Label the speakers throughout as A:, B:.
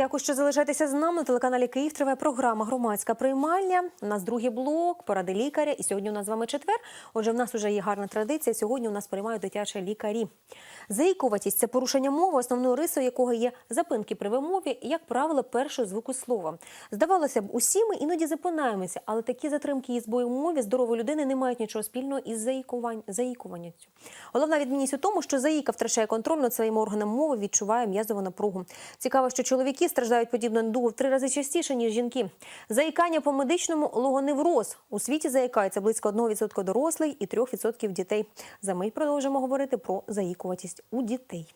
A: Дякую, що залишаєтеся з нами на телеканалі Київ. Триває програма Громадська приймальня. У нас другий блок, поради лікаря. І сьогодні у нас з вами четвер. Отже, в нас вже є гарна традиція. Сьогодні у нас приймають дитячі лікарі. Заїкуватість це порушення мови, основною рисою якого є запинки при вимові, як правило, першого звуку слова. Здавалося б, усі ми іноді запинаємося, але такі затримки і збої у мові здорової людини не мають нічого спільного із заїкуванням. Головна відмінність у тому, що заїка втрачає контроль над своїм органом мови, відчуває м'язову напругу. Цікаво, що чоловіки страждають подібно недугу в три рази частіше, ніж жінки. Заїкання по медичному логоневроз. У світі заїкається близько 1% дорослих і 3% дітей. За мить продовжимо говорити про заїкуватість у дітей.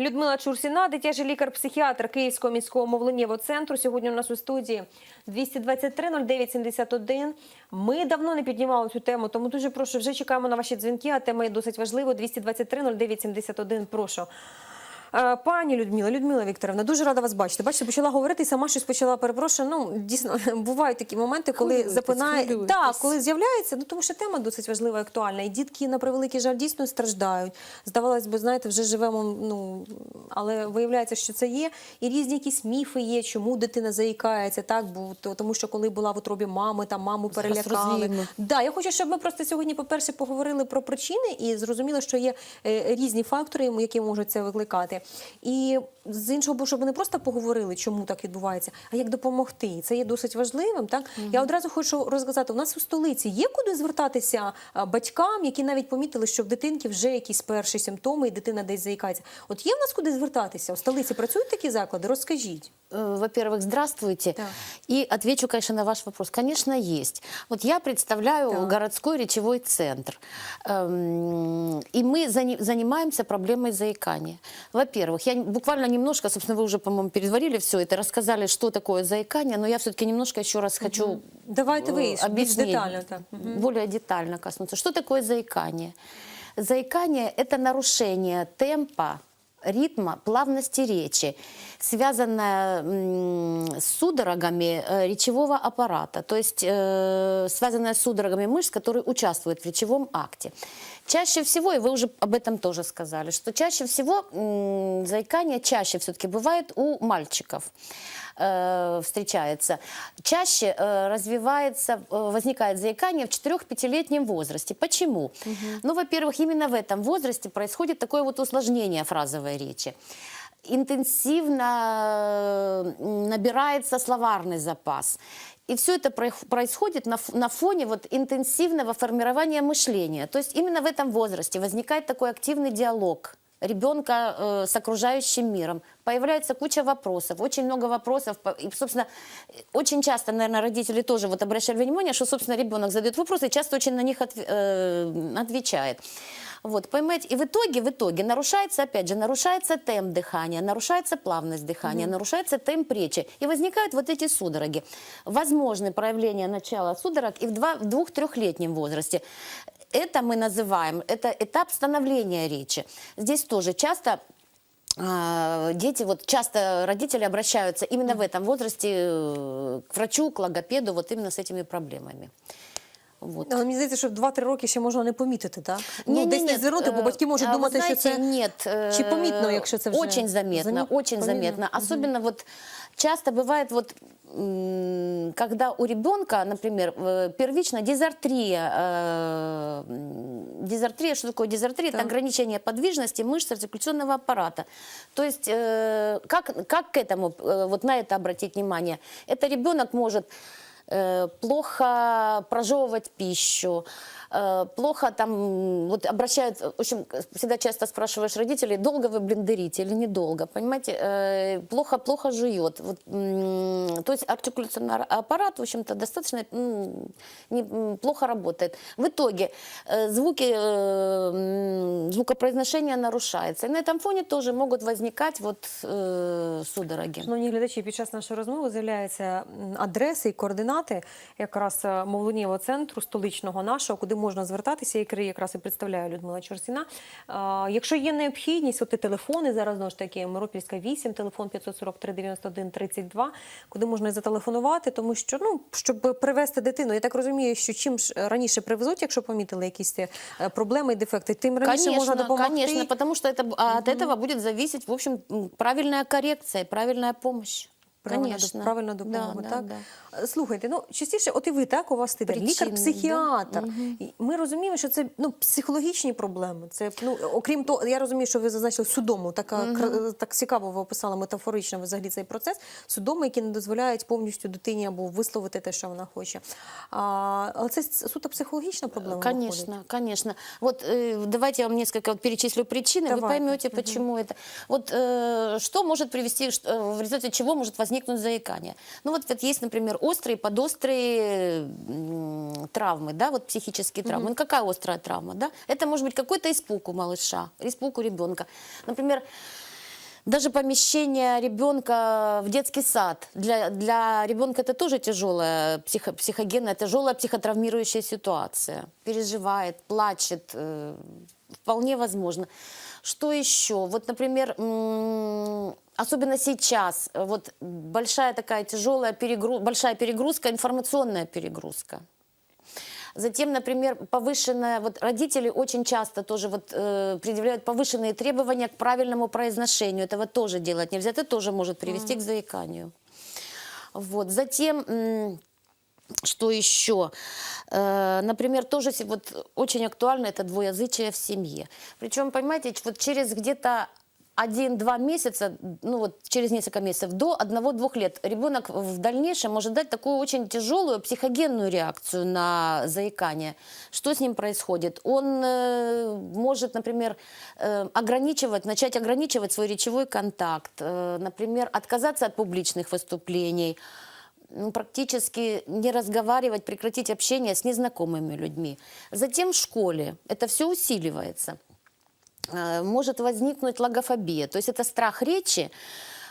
A: Людмила Чурсіна, дитячий лікар-психіатр Київського міського мовленнєвого центру. Сьогодні у нас у студії 223 09 71. Ми давно не піднімали цю тему, тому дуже прошу, вже чекаємо на ваші дзвінки, а тема є досить важлива. 223 09 71, прошу. Е, Пані Людмила, Людмила Вікторовна, дуже рада вас бачити. Бачите, почала говорити і сама щось почала перепрошую. Ну дійсно бувають такі моменти, коли
B: Хвилюєтесь,
A: запинає так, коли з'являється. Ну тому що тема досить важлива і актуальна. І дітки на превеликий жаль дійсно страждають. Здавалось би, знаєте, вже живемо. Ну але виявляється, що це є. І різні якісь міфи є, чому дитина заїкається, так бо тому, що коли була в утробі мами, там маму перелякали. Да, я хочу, щоб ми просто сьогодні, по-перше, поговорили про причини і зрозуміли, що є е, різні фактори, які можуть це викликати. І з іншого боку, щоб ми не просто поговорили, чому так відбувається, а як допомогти. І Це є досить важливим. Так я одразу хочу розказати: у нас у столиці є куди звертатися а, батькам, які навіть помітили, що в дитинки вже якісь перші симптоми, і дитина десь заїкається. От є в нас куди звертатися? У столиці працюють такі заклади? Розкажіть.
B: Э, Во-первых, здравствуйте.
A: Да.
B: И отвечу, конечно, на ваш вопрос. Конечно, есть. Вот я представляю
A: Да.
B: городской речевой центр. Эм, И мы зани- занимаемся проблемой заикания. Во-первых, я н- буквально немножко, собственно, вы уже, по-моему, передварили все это, рассказали, что такое заикание, но я все-таки немножко еще раз хочу
A: Давайте ви
B: э, объяснить,
A: детально. Мгм.
B: более детально коснуться. Что такое заикание? Заикание – это нарушение темпа, ритма, плавности речи, связанное с судорогами э, речевого аппарата, то есть э, связанное с судорогами мышц, которые участвуют в речевом акте. Чаще всего, и вы уже об этом тоже сказали, что чаще всего м, заикание чаще все-таки бывает у мальчиков э, встречается. Чаще э, развивается, э, возникает заикание в 4-5-летнем возрасте. Почему? Ну, во-первых, именно в этом возрасте происходит такое вот усложнение фразовой речи. Интенсивно набирается словарный запас. И все это проих- происходит на, ф- на фоне вот интенсивного формирования мышления. То есть именно в этом возрасте возникает такой активный диалог ребенка э, с окружающим миром. Появляется куча вопросов, очень много вопросов. По- И, собственно, э, очень часто, наверное, родители тоже вот обращали внимание, что, собственно, ребенок задает вопросы и часто очень на них отв- э, отвечает. Вот, понимаете, и в итоге, в итоге нарушается, опять же, нарушается темп дыхания, нарушается плавность дыхания, нарушается темп речи. И возникают вот эти судороги. Возможны проявления начала судорог и в, два, в двух-трехлетнем возрасте. Это мы называем, это этап становления речи. Здесь тоже часто а, Дети, вот часто родители обращаются именно в этом возрасте э, к врачу, к логопеду, вот именно с этими проблемами. Вот.
A: Але мені здається, що в 2-3 роки ще можна не помітити, так? ну,
B: Не,
A: десь
B: не,
A: не
B: нет,
A: звернути, бо
B: э,
A: батьки можуть
B: а вы
A: думати, що
B: знаете,
A: це
B: нет, э,
A: чи помітно, якщо це вже
B: очень заметно,
A: Замі-
B: очень
A: помітно?
B: заметно. Особенно вот часто бывает вот когда у ребенка, например, э, первично дизартрия. э, Дизартрия, что такое дизартрия?
A: Так.
B: Это ограничение подвижности мышц артикуляционного аппарата. То есть э, как, как к этому, вот на это обратить внимание? Это ребенок может плохо прожевывать пищу, плохо там, м, вот обращают, в общем, всегда часто спрашиваешь родителей, долго вы блендерите или недолго, понимаете, Э, плохо-плохо жует. Вот, м, то есть артикуляционный аппарат, в общем-то, достаточно м, не- м, плохо работает. В итоге э, звуки, э, м, звукопроизношение нарушается. И на этом фоне тоже могут возникать вот э, судороги.
A: Шановні глядачі, під час нашої розмови з'являються м, адреси і координати якраз е, мовленнєвого центру столичного нашого, куди можна звертатися, як якраз і представляє Людмила Чорсіна. Якщо є необхідність, от і телефони зараз знову ж таки Миропільська 8, телефон 543 91 32, куди можна зателефонувати, тому що ну щоб привезти дитину, я так розумію, що чим раніше привезуть, якщо помітили якісь е, проблеми і дефекти, тим раніше можна допомогти.
B: конечно, потому что это, а от этого будет зависеть, в общем, м, правильная коррекция, правильная помощь.
A: Правильна,
B: конечно.
A: доп- правильна допомога,
B: Да, да,
A: так?
B: да.
A: Е, Слухайте, ну частіше, от і ви так, у вас титр,
B: Причини,
A: лікар-психіатр. І Ми розуміємо, що це ну, психологічні проблеми. Це, ну, окрім того, я розумію, що ви зазначили судому, така, кра- так цікаво ви описали метафорично взагалі цей процес. Судоми, які не дозволяють повністю дитині або висловити те, що вона хоче. А, але це суто психологічна проблема. виходить?
B: Конечно, конечно. Вот э, давайте я вам несколько вот перечислю причины, вы
A: Давайте.
B: поймете, почему это. Вот э, что может привести, что, э, в результате чего может возникнуть заикание? Ну вот, вот есть, например, острые, подострые травмы, да, вот психические травмы. Ну какая острая травма, да? Это может быть какой-то испуг у малыша, испуг у ребенка. Например, даже помещение ребенка в детский сад. Для, для ребенка это тоже тяжелая психо, психогенная, тяжелая психотравмирующая ситуация. Переживает, плачет. э, вполне возможно. Что еще? Вот, например, особенно сейчас, э, вот большая такая тяжелая перегруз, большая перегрузка, информационная перегрузка. Затем, например, повышенная, вот родители очень часто тоже вот э, предъявляют повышенные требования к правильному произношению. Этого тоже делать нельзя. Это тоже может привести к заиканию. Вот. Затем, что еще? Э, например, тоже вот очень актуально это двуязычие в семье. Причем, понимаете, вот через где-то один-два месяца, ну вот через несколько месяцев, до одного-двух лет ребенок в дальнейшем может дать такую очень тяжелую психогенную реакцию на заикание. Что с ним происходит? Он э, может, например, э, ограничивать, начать ограничивать свой речевой контакт, э, например, отказаться от публичных выступлений, ну, практически не разговаривать, прекратить общение с незнакомыми людьми. Затем в школе это все усиливается. Э, Может возникнуть логофобия, то есть это страх речи, э,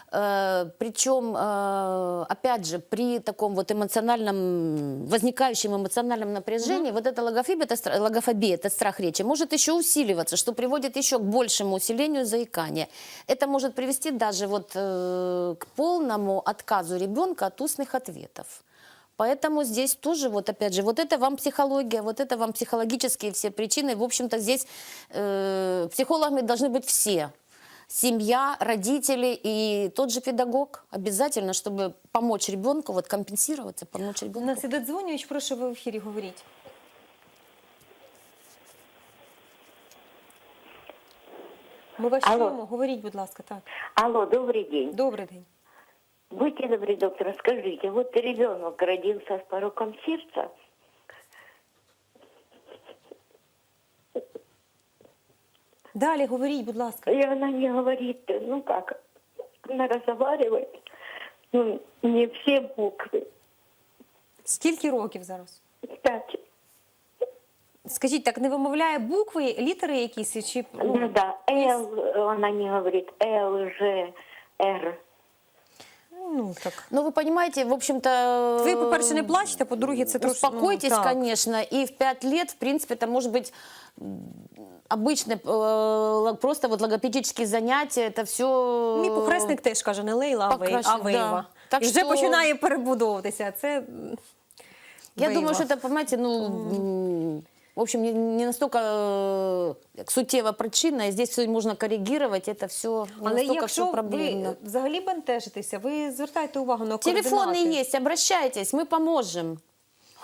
B: причем, э, опять же, при таком вот эмоциональном, возникающем эмоциональном напряжении, вот эта логофобия, это, логофобия, это страх речи, может еще усиливаться, что приводит еще к большему усилению заикания. Это может привести даже вот э, к полному отказу ребенка от устных ответов. Поэтому здесь тоже, вот опять же, вот это вам психология, вот это вам психологические все причины. В общем-то, здесь э, психологами должны быть все Семья, родители и тот же педагог обязательно, чтобы помочь ребенку, вот компенсироваться, помочь
A: У
B: ребенку.
A: нас іде дзвонювач, прошу ви в ефірі говоріть. Ми вас
C: Алло.
A: чуємо, говоріть, будь ласка, так.
C: Алло, добрый день.
A: Добрий день.
C: Будьте добры, доктор, скажите, вот ребенок родился с пороком сердца,
A: Далі говоріть, будь ласка.
C: и она не говорит, ну как, она разговаривает, ну, не все буквы.
A: Скільки років зараз?
C: Пять.
A: Скажіть, так не вимовляє букви, літери якісь чи ну,
C: Да, да, Л, она не говорит, Л, Ж, Р.
A: ну так.
B: Ну, вы понимаете, в общем-то...
A: Ви, по-перше, не плачете, по-друге, це трошки... ну,
B: Успокойтесь,
A: так.
B: конечно. И в пять лет, в принципе, это может быть м, обычно э, просто вот логопедические занятия, это все...
A: Мій похресник теж каже, не Лейла, а Вей-
B: Покраще,
A: а Вейва.
B: да. Так
A: І вже
B: що-
A: починає перебудовуватися. а Це м,
B: Я
A: Вейва.
B: думаю, что это, понимаете, ну, м, в общем, не, не настолько э, сутева причина, и здесь все можно коррегировать, это все не
A: Але
B: настолько
A: якщо
B: все проблемно.
A: ви взагалі бентежитеся, ви звертайте увагу на
B: Телефоны
A: координати.
B: есть, обращайтесь, мы поможем.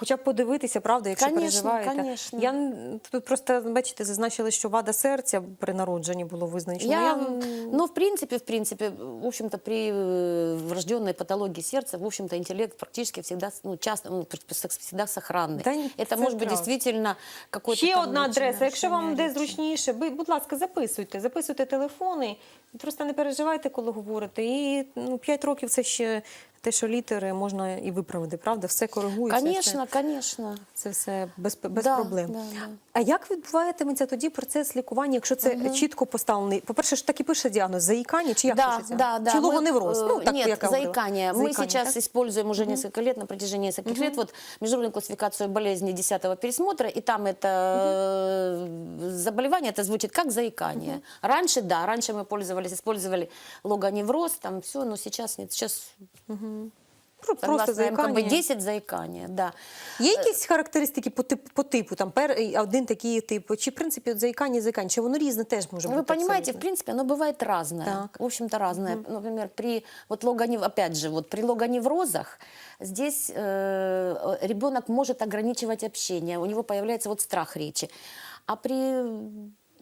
A: Хоча б подивитися, правда, якщо
B: Конечно,
A: переживаєте.
B: конечно.
A: Я н- тут просто бачите, зазначили, що вада серця при народженні було визначено.
B: Я,
A: м,
B: ну, в принципе, в принципе, в общем-то, при э, врожденной патологии сердца, в общем-то, интеллект практически всегда, ну, часто, ну, всегда сохранный.
A: Да, н-
B: Это
A: це
B: может быть
A: правда.
B: действительно какой-то
A: Ще
B: там
A: одна адреса.
B: начинающий
A: Якщо вам де
B: речи.
A: зручніше, ви, будь ласка, записуйте, записуйте телефони. Просто не переживайте, коли говорите. І ну, 5 років це ще те, що літери можна і виправити, правда? Все коригується.
B: Звісно,
A: звісно. Це, все без, без
B: Да,
A: проблем.
B: да, да.
A: А як відбуватиметься тоді процес лікування, якщо це чітко поставлений? По-перше, ж так і пише діагноз заїкання, чи як
B: да,
A: пишеться?
B: да, да.
A: Чи
B: Мы,
A: логоневроз?
B: э,
A: Ну, так,
B: Нет,
A: як я говорила.
B: заикание. Мы
A: Заикание,
B: сейчас
A: так?
B: используем уже несколько лет, на протяжении нескольких лет, вот международную классификацию болезней 10 пересмотра, и там это э, заболевание, это звучит как заикание. Раньше, да, раньше мы пользовались, использовали логоневроз, там все, но сейчас нет. Сейчас
A: Про- Просто
B: согласно
A: заїкання.
B: МКБ 10 заикание, да.
A: Є якісь характеристики по типу, по типу там пер один такий тип, чи в принципі от заїкання, заїкання, чи воно різне теж може
B: Ну,
A: бути?
B: Вы понимаете, в
A: абсолютно?
B: принципе, оно бывает разное.
A: Так.
B: В общем-то, разное. Например, при вот логонев... опять же, вот при логоневрозах здесь э, ребенок может ограничивать общение, у него появляется вот страх речи. А при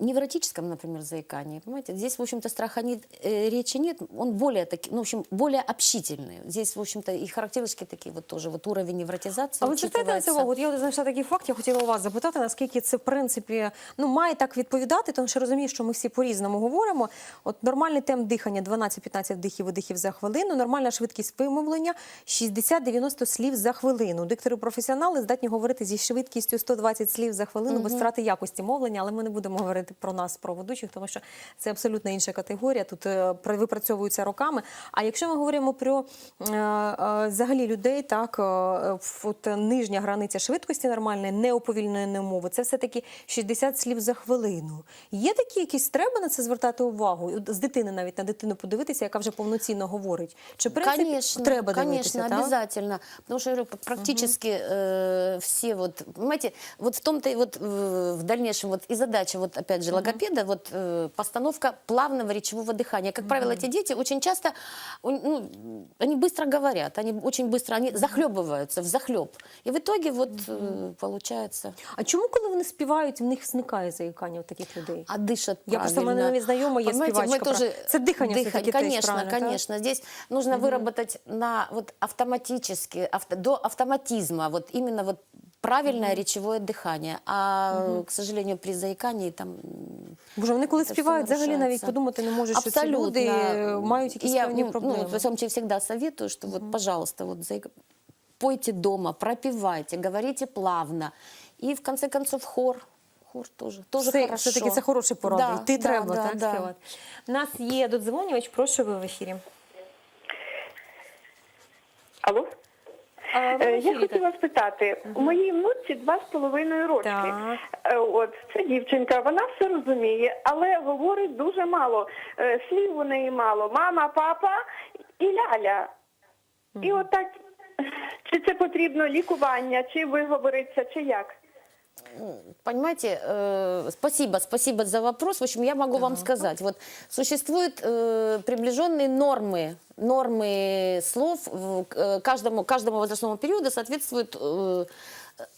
B: невротическом, например, заикании, понимаете, здесь, в общем-то, страха нет, э, речи нет, он более таки, ну, в общем, более общительный. Здесь, в общем-то, и характеристики такие вот тоже, вот уровень невротизации
A: А ви звертаєте на це
B: учитывается.
A: увагу? От я знайшла такий факт, я хотіла у вас запитати, наскільки це в принципі ну має так відповідати, тому що розумію, що ми всі по-різному говоримо. От нормальний темп дихання 12-15 вдихів видихів за хвилину, нормальна швидкість вимовлення 60-90 слів за хвилину. Диктори-професіонали здатні говорити зі швидкістю 120 слів за хвилину без втрати якості мовлення, але ми не будемо говорити про нас, про ведучих, тому що це абсолютно інша категорія. Тут е, випрацьовуються роками. А якщо ми говоримо про е, е, взагалі людей, так от нижня границя швидкості нормальної, неуповільненої мови, це все-таки 60 слів за хвилину. Є такі якісь треба на це звертати увагу? З дитини навіть на дитину подивитися, яка вже повноцінно говорить. Чи принципі
B: Конечно,
A: треба
B: конечно,
A: дивитися? так?
B: обязательно. Потому что я говорю, практически э, все вот, понимаете, вот в том-то и вот в дальнейшем вот и задача вот опять же логопеда вот э, постановка плавного речевого дыхания. Как правило, эти дети очень часто, у- ну, они быстро говорят, они очень быстро, они захлебываются в захлеб. И в итоге вот э, получается,
A: А чому, коли вони співають, в них зникає заїкання у таких людей?
B: а дышат
A: Я просто, у мене
B: правильно.
A: навіть знайома є
B: Понимаете, мы
A: співачка. про-
B: тоже
A: Це дихання
B: дыхать,
A: все-таки теж,
B: конечно,
A: правильно, так?
B: конечно. Здесь нужно выработать на вот автоматически, авто- до автоматизма вот именно вот правильное речевое дыхание. А, к сожалению, при заикании там...
A: Боже, вони коли співають,
B: все
A: взагалі навіть подумати не можуть, що ці люди мають якісь
B: я,
A: певні
B: ну,
A: проблеми.
B: Ну, в своем случае всегда советую, что вот, пожалуйста, вот заик- пойте дома, пропивайте, говорите плавно. И в конце концов хор. Хор тоже, тоже
A: Це,
B: хорошо.
A: все-таки це хороші поради.
B: Да,
A: Йти
B: да,
A: треба,
B: да,
A: так,
B: да.
A: співати. У нас є додзвонювач, прошу ви в ефірі.
C: Алло? Е, Я хотіла спитати, у моїй внуці два з половиною роки. Е, От це дівчинка, вона все розуміє, але говорить дуже мало. Е, Слів у неї мало. Мама, папа і ляля. І от так, чи це потрібно лікування, чи виговориться, чи як?
B: Понимаете, э, спасибо, спасибо за вопрос. В общем, я могу вам сказать, вот существуют э, приближенные нормы, нормы слов в- к- э, каждому, каждому возрастному периоду соответствует э,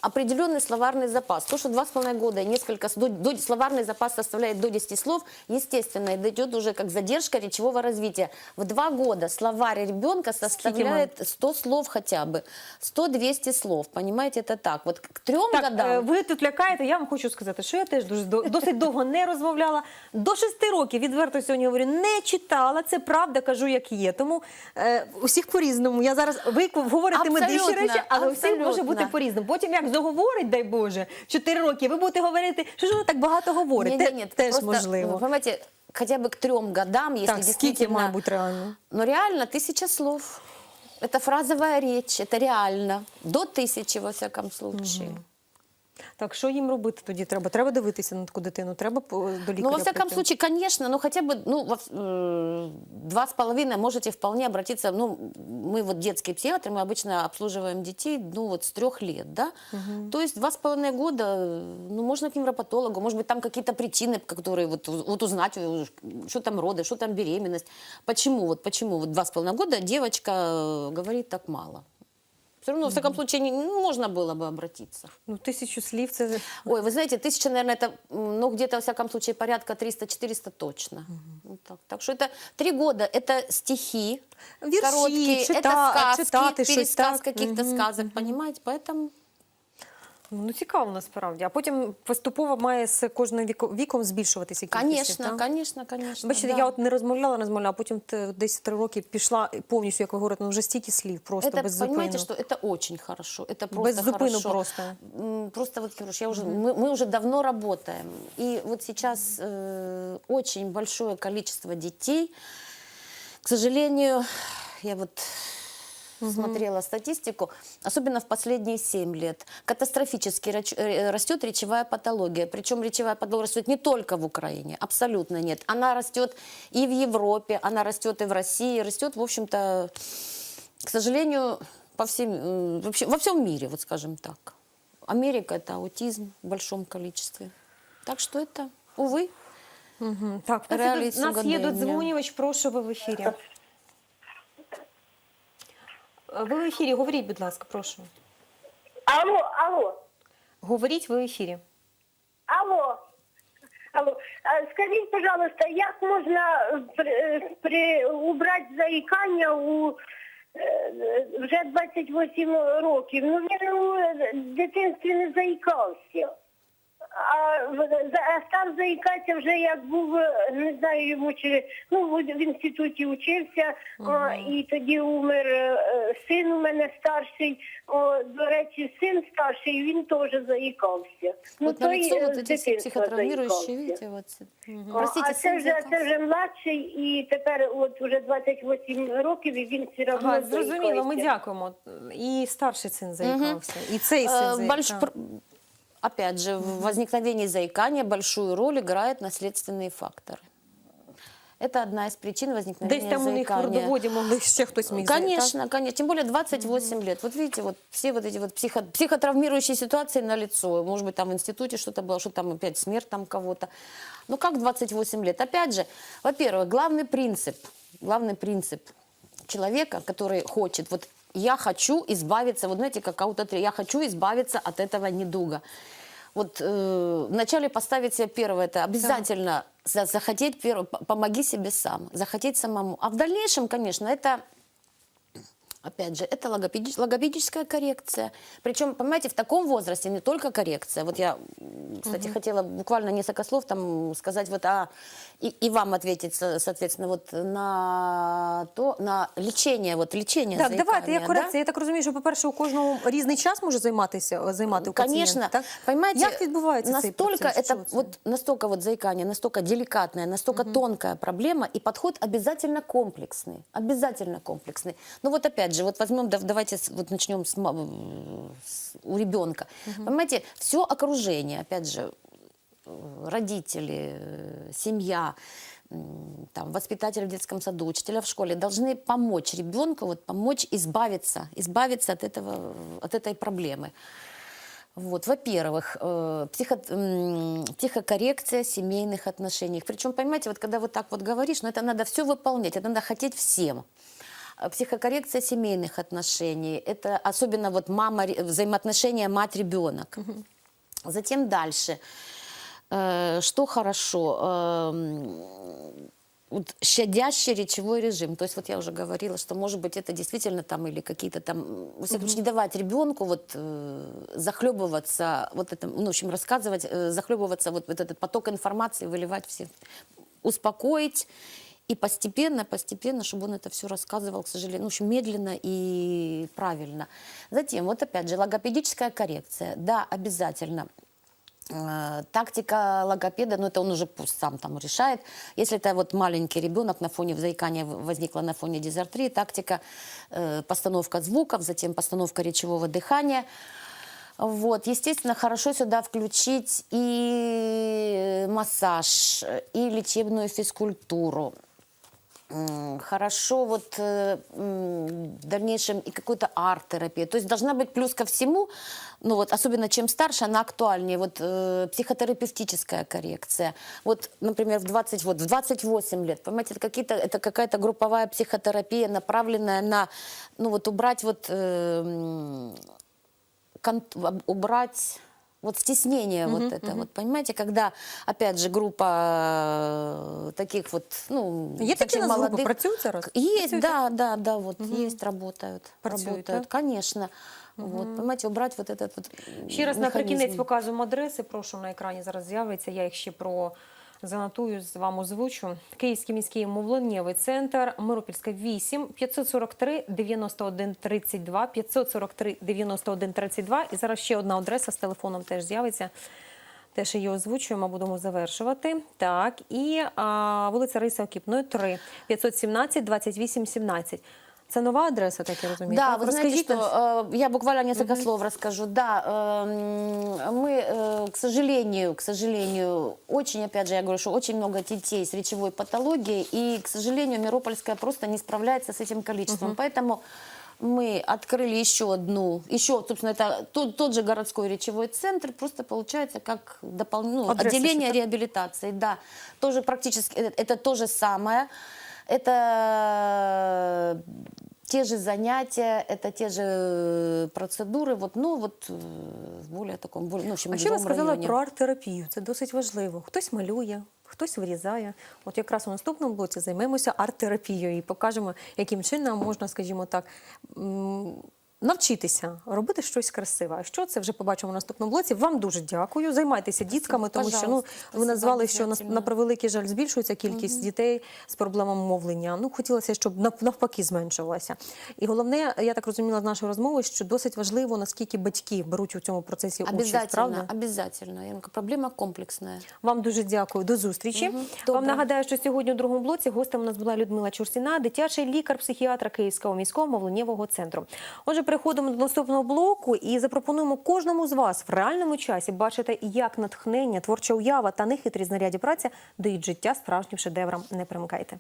B: определенный словарный запас. То, что два с половиной года и несколько, с- до, до- словарный запас составляет до 10 слов, естественно, это идет уже как задержка речевого развития. В два года словарь ребенка составляет 100 слов хотя бы, 100-200 слов, понимаете, это так. Вот к трем
A: Так,
B: годам...
A: е, ви тут лякаєте, я вам хочу сказати, що я теж дуже до- досить довго не розмовляла. До шести років, відверто сьогодні говорю, не читала. Це правда, кажу, як є. Тому е, усіх по-різному. Я зараз ви говорите медичні
B: Абсолютно,
A: речі, але у всіх може
B: абсолютно.
A: бути по-різному. Потім як заговорить, дай Боже, в чотири роки, ви будете говорити, що ж вона так багато говорить.
B: Не,
A: Те-
B: не, нет,
A: теж
B: просто,
A: можливо.
B: вы понимаете, хотя бы к трем годам, если
A: Так, скільки
B: действительно...
A: має бути реально?
B: Ну, реально, тысяча слов. Это фразовая речь, это реально. До тысячи, во всяком случае.
A: Так, що їм робити тоді треба? Треба дивитися на таку дитину, треба по- до лікаря.
B: Ну, во всяком
A: прийти.
B: случае, конечно, ну, хотя бы, ну, во в- э, два с половиной можете вполне обратиться, ну, мы вот детские психиатры, мы обычно обслуживаем детей, ну, вот с трех лет, да, то есть два с половиной года, э, ну, можно к невропатологу, может быть, там какие-то причины, которые вот, у- вот узнать, э, что там роды, что там беременность, почему, вот почему вот два с половиной года девочка э, говорит так мало. Все равно, во всяком случае, не- ну, можно было бы обратиться.
A: Ну, тисячу слів це
B: Ой, вы знаете, тысяча, наверное, это, м, ну, где-то, во всяком случае, порядка 300-400 точно. Вот так. так что это три года, это стихи
A: Вірші,
B: короткие,
A: чита-
B: это сказки,
A: читати щось,
B: пересказ
A: так.
B: каких-то сказок, понимаете? Поэтому
A: Ну цікаво насправді. А потім поступово має з кожним віко- віком збільшуватися кількість.
B: Конечно,
A: так?
B: конечно, конечно.
A: Бачите,
B: да.
A: я от не розмовляла, не розмовляла, а потім те- десь три роки пішла і повністю, як ви говорите, ну вже стільки слів, просто
B: это,
A: без
B: понимаете,
A: зупину.
B: что это очень хорошо. Это просто
A: Без зупину
B: хорошо.
A: просто.
B: М, Просто вот, Кирюш, я уже, мы, мы уже давно работаем. И вот сейчас э, очень большое количество детей. К сожалению, я вот смотрела статистику, особенно в последние 7 лет, катастрофически рач- э, растет речевая патология. Причем речевая патология растет не только в Украине, абсолютно нет. Она растет и в Европе, она растет и в России, растет, в общем-то, к сожалению, по всем, э, вообще, во всем мире, вот скажем так. Америка – это аутизм в большом количестве. Так что это, увы,
A: Мгм. Так, у нас,
B: Реалії
A: є, у нас є
B: сьогодення.
A: додзвонювач, прошу ви в ефірі. Ви в ефірі, говоріть, будь ласка, прошу.
C: Алло, алло,
A: Говоріть ви в ефірі.
C: алло. Алло, А скажіть, пожалуйста, як можна е, при, е, при, убрати заїкання у е, вже 28 років? Ну він у дитинстві не заїкався А, в- за- а став заїкатися вже як був, е, не знаю йому чи ну в в інституті учився, о, і тоді умер е, е, син у мене старший. О, до речі, син старший, він теж заїкався.
B: вот на
C: той,
B: лицо
C: е,
B: вот
C: з
B: эти все
C: дитинства
B: психотравмирующие,
C: заїкався.
B: видите, вот.
C: О,
B: Простите,
C: а це
B: сын
C: вже, це
B: заикался.
C: вже младший, і тепер от вже 28 років, і він все одно
A: Ага, зрозуміло, ми
C: заїкається.
A: дякуємо. І старший син заїкався, і цей син
B: Э,
A: заїкався.
B: больш- пр- Опять же, в возникновении заикания большую роль играют наследственные факторы. Это одна из причин
A: Десь
B: возникновения
A: там у них в
B: заикания.
A: родоводі могли ще хтось міг заїкати.
B: Конечно, конечно. Тем более 28 лет. Вот видите, вот все вот эти вот психо, психотравмирующие ситуации на лицо. Может быть, там в институте что-то было, что там опять смерть там кого-то. Ну как 28 лет? Опять же, во-первых, главный принцип, главный принцип человека, который хочет, вот я хочу избавиться, вот знаете, как аутотре, я хочу избавиться от этого недуга. Вот э, вначале поставить себе первое, это обязательно за- захотеть первое, п- помоги себе сам, захотеть самому. А в дальнейшем, конечно, это Опять же, это логопедич- логопедическая коррекция. Причем, понимаете, в таком возрасте не только коррекция. Вот я, м, кстати, хотела буквально несколько слов там сказать, вот, а, и, и вам ответить, со- соответственно, вот на то, на лечение, вот лечение
A: Так, давайте,
B: заикания,
A: як
B: да?
A: корекція. Я так розумію, що, по-перше, у кожного різний час може займатися, займати у
B: Конечно,
A: пацієнта, так?
B: понимаете,
A: Як відбувається цей
B: настолько
A: процес?
B: это
A: Що це?
B: вот настолько вот заикание, настолько деликатная, настолько тонкая проблема, и подход обязательно комплексный, обязательно комплексный. Ну вот опять же, вот возьмем, дав- давайте вот начнем с, с- у ребенка. Понимаете, все окружение, опять же, э, родители, э, семья, там, воспитатель в детском саду, учителя в школе должны помочь ребенку, вот, помочь избавиться, избавиться от, этого, от этой проблемы. Вот, во-первых, э, психо, м, психокоррекция семейных отношений. Причем, понимаете, вот когда вот так вот говоришь, ну это надо все выполнять, это надо хотеть всем. А Психокоррекция семейных отношений, это особенно вот мама, взаимоотношения мать-ребенок. Затем дальше. Э, Что хорошо? Эм, вот щадящий речевой режим. То есть вот я уже говорила, что может быть это действительно там или какие-то там, во всяком случае, не давать ребенку вот э, захлебываться, вот это, ну, в общем, рассказывать, э, захлебываться вот, вот этот поток информации, выливать все, успокоить и постепенно, постепенно, чтобы он это все рассказывал, к сожалению, ну, общем, медленно и правильно. Затем, вот опять же, логопедическая коррекция. Да, обязательно. Э, Тактика логопеда, ну это он уже пусть сам там решает. Если это вот маленький ребенок на фоне заикания возникла на фоне дизартрии, тактика э, постановка звуков, затем постановка речевого дыхания. Вот, естественно, хорошо сюда включить и массаж, и лечебную физкультуру. М, Хорошо вот э, м, в дальнейшем и какую-то арт-терапию. То есть должна быть плюс ко всему, ну вот особенно чем старше, она актуальнее. Вот э, психотерапевтическая коррекция. Вот, например, в 20, вот, в 28 лет, понимаете, это, какие-то, это какая-то групповая психотерапия, направленная на, ну вот убрать вот, э, м, кон- об- убрать Вот стеснение вот это, вот понимаете, когда, опять же, группа э, таких вот, ну,
A: Є такі
B: совсем
A: у нас групи,
B: молодых.
A: працюють зараз?
B: Есть,
A: Працюють?
B: да, да, да, вот есть, работают,
A: Працюють,
B: работают,
A: да?
B: конечно. Вот, понимаете, убрать вот этот вот
A: Ще раз
B: механизм.
A: наприкінець показуємо адреси. Прошу на екрані зараз з'явиться. Я їх ще про занотую з вами озвучу. Київський міський мовленнєвий центр, Миропільська 8, 543 91 32, 543 91 32. І зараз ще одна адреса з телефоном теж з'явиться. Теж її озвучуємо, будемо завершувати. Так, і а, вулиця Риса Окіпної 3, 517 28 17. Це нова адреса, так я розумію?
B: Да,
A: так?
B: вы знаете,
A: Розкажіть
B: что э, я буквально несколько слов расскажу. Да, эм, мы, э, к сожалению, к сожалению, очень, опять же, я говорю, что очень много детей с речевой патологией, и, к сожалению, Миропольская просто не справляется с этим количеством. Поэтому мы открыли еще одну, еще, собственно, это тот, тот же городской речевой центр, просто получается как дополнительное
A: Адреса
B: отделение
A: еще,
B: реабилитации. Да, тоже практически, э, это то же самое. Это те же занятия, это те же э, процедуры, вот, ну, вот э, в более таком, более, ну, в общем,
A: А ще ви
B: живом
A: сказали
B: районе.
A: про арт-терапію. Це досить важливо. Хтось малює, хтось вирізає. От якраз у наступному блоці займемося арт-терапією і покажемо, яким чином можна, скажімо так, м, навчитися робити щось красиве. А що це вже побачимо в наступному блоці? Вам дуже дякую. Займайтеся дітками, тому що ну ви назвали, що на, на превеликий жаль збільшується кількість дітей з проблемами мовлення. Ну хотілося, щоб навпаки зменшувалася. І головне, я так розуміла з нашої розмови, що досить важливо, наскільки батьки беруть у цьому процесі участь. Правда?
B: обязательно. Я проблема комплексная.
A: Вам дуже дякую. До зустрічі. Вам нагадаю, що сьогодні у другому блоці гостем у нас була Людмила Чурсіна, дитячий лікар-психіатра Київського міського мовленнєвого центру. Отже, переходимо до наступного блоку і запропонуємо кожному з вас в реальному часі бачити, як натхнення, творча уява та нехитрі знаряді праця дають життя справжнім шедеврам. Не примикайте.